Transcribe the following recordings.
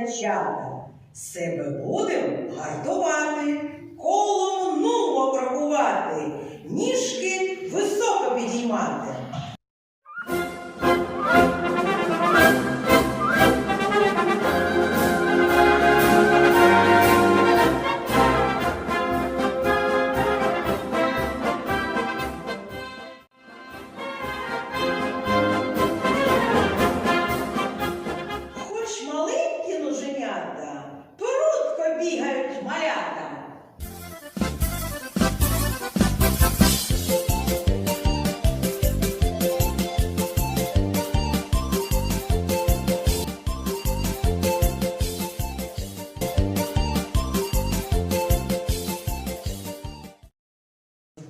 козачата. Себе будем гартувати, колом нумо крокувати, ніжки високо підіймати.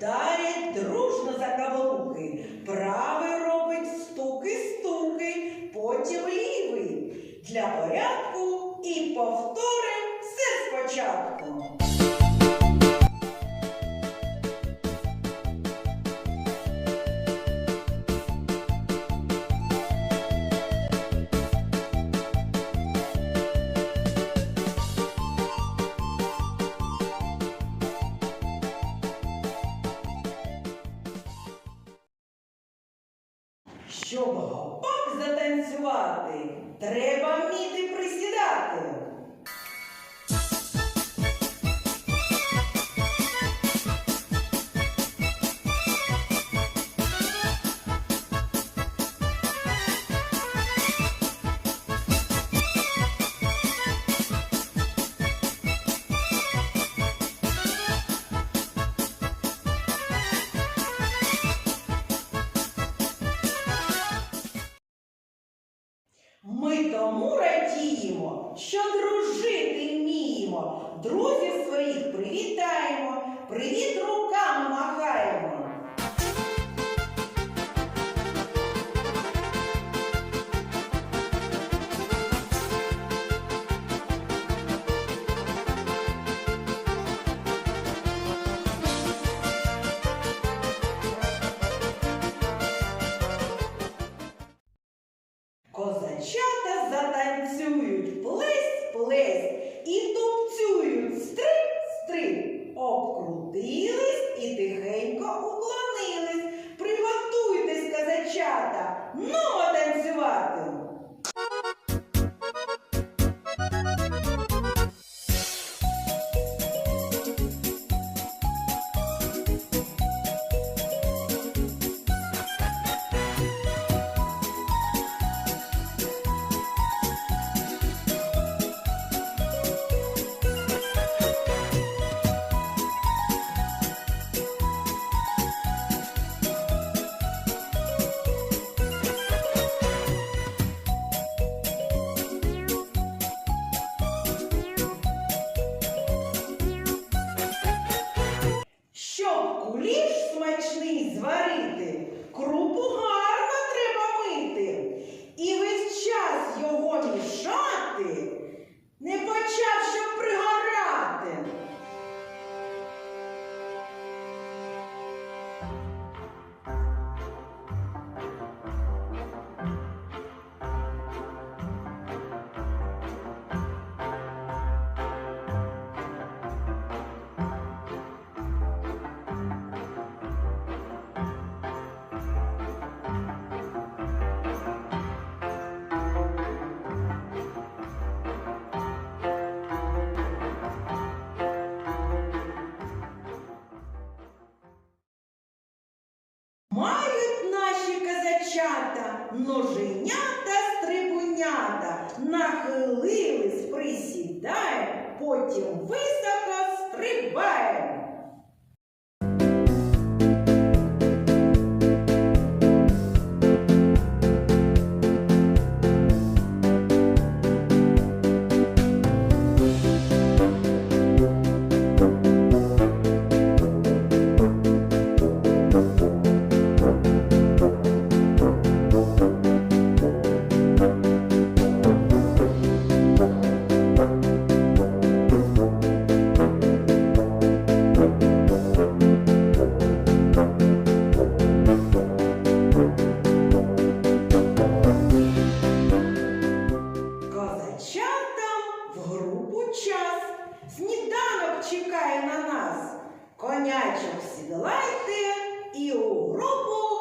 Вдарять дружно за каблуки, правий робить стуки-стуки, потім лівий. Для порядку і повторим все спочатку. Щоб гопак затанцювати, треба вміти присідати. Ми тому радіємо, що дружити вміємо, друзів своїх привітаємо, привіт руками махаємо. Козачата затанцюють, плесь, плесь, і тупцюють, стриб, стриб, обкрутились і тихенько уклонились. Приготуйтесь, казачата. ну ноженята стрибунята, нахилились, присідаємо, потім високо сніданок чекає на нас. Конячок сідлайте і у групу.